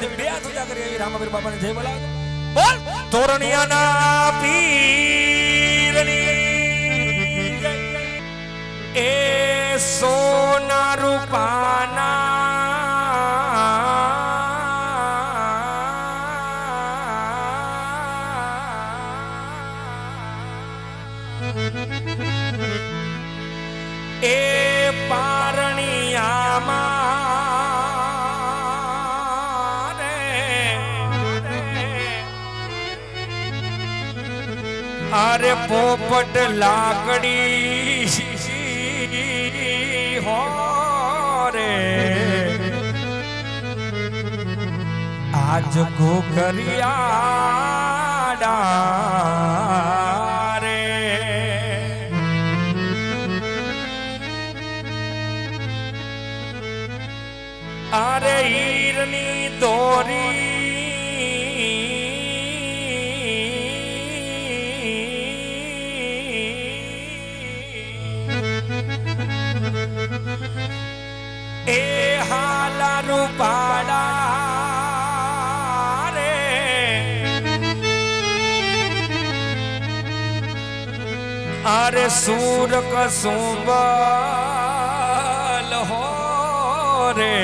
બે હાથ ઊંચા કરી એવી રામાવીર બાપાને જય બોલાવો બોલ તોરણિયાના પીરની. એ સોના રૂપાના અરે પોપટ લાકડી હો રે. આજ ઘોઘરિયાડા રે અરે હીરની દોરી એ હાલા રૂપાડા રે અરે સૂર કસુંબલ હો રે.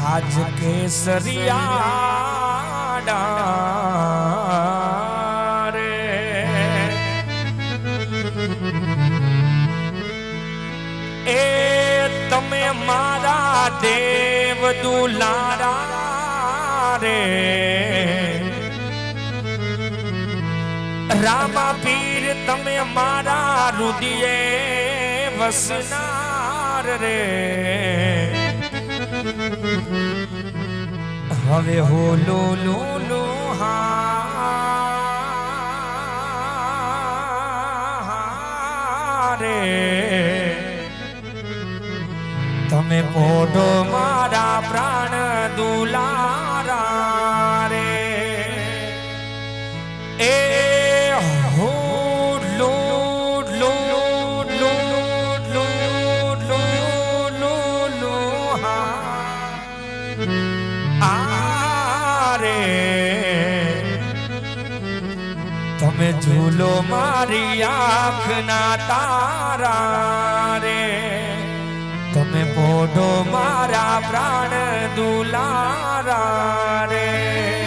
આજ કેસરિયાડા દેવ દુલારા રે. રામા પીર, તમે મારા રુદિયે વસનાર રે. હવે હો લો લો લો હા રે. તમે પોઢો મારા પ્રાણ દુલારા રે. એ તમે ઝૂલો મારી આંખના તારા. પોઢો મારા પ્રાણ દુલારા રે.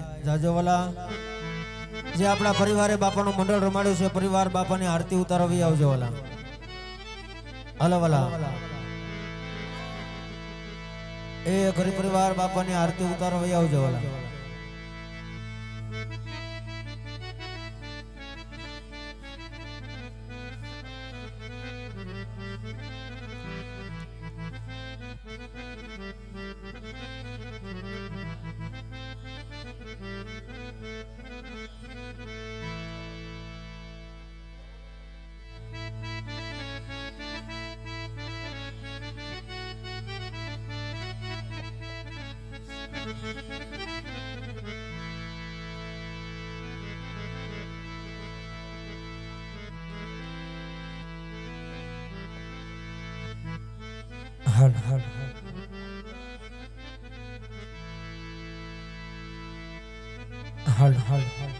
પછી બધા જાજો વાલા જે આપણા પરિવારે બાપાનું મંડળ રમાડ્યું છે, પરિવાર બાપાની આરતી ઉતારવી આવજો, વાલા. હાલો એ ઘર પરિવાર બાપાની આરતી ઉતારવી આવજો, વાલા. હલ હલ.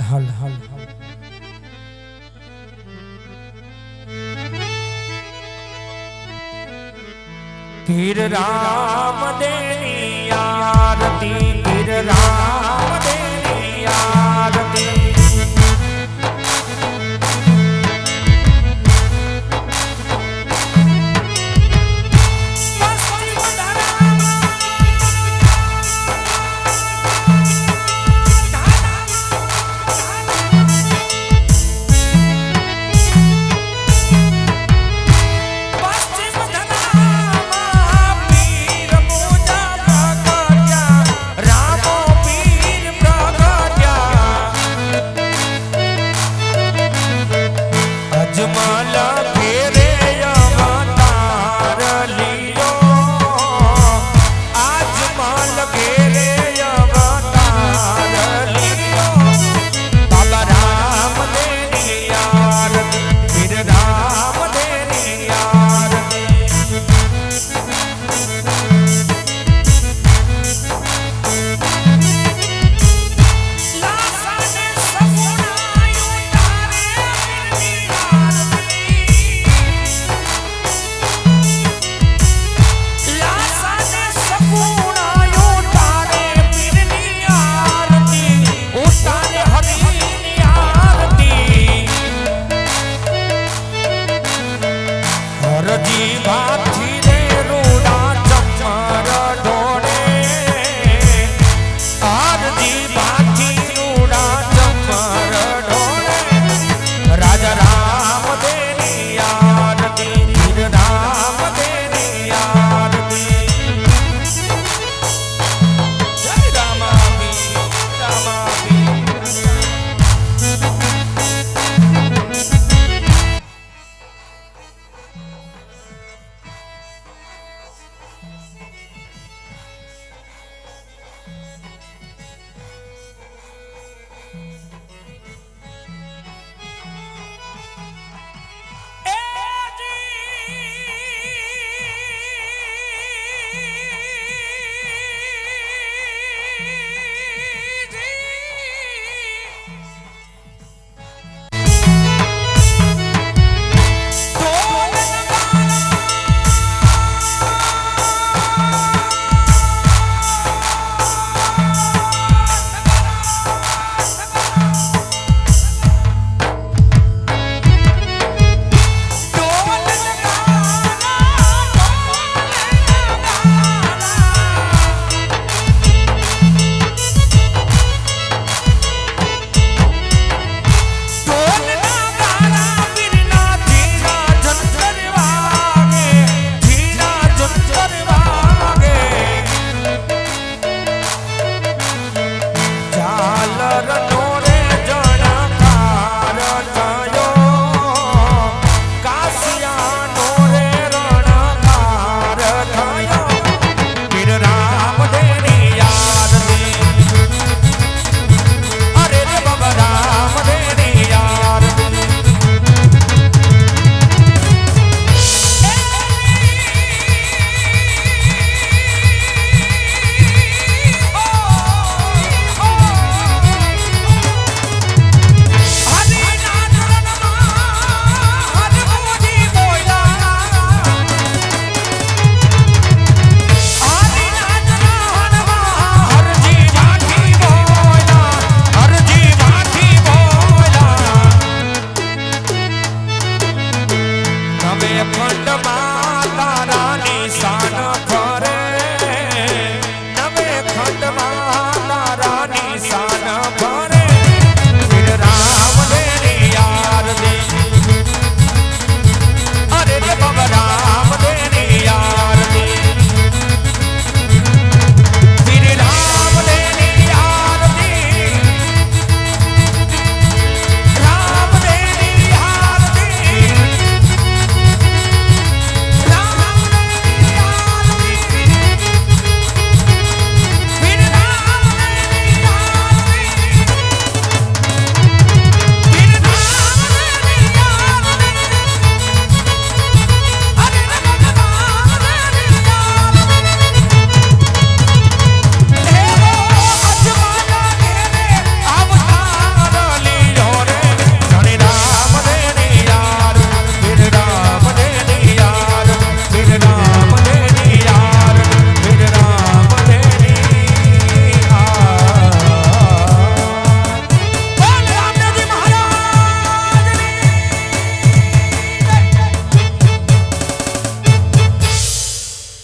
હલ હલ હલ. ધીર રામ દેની આરતી ધીર રામ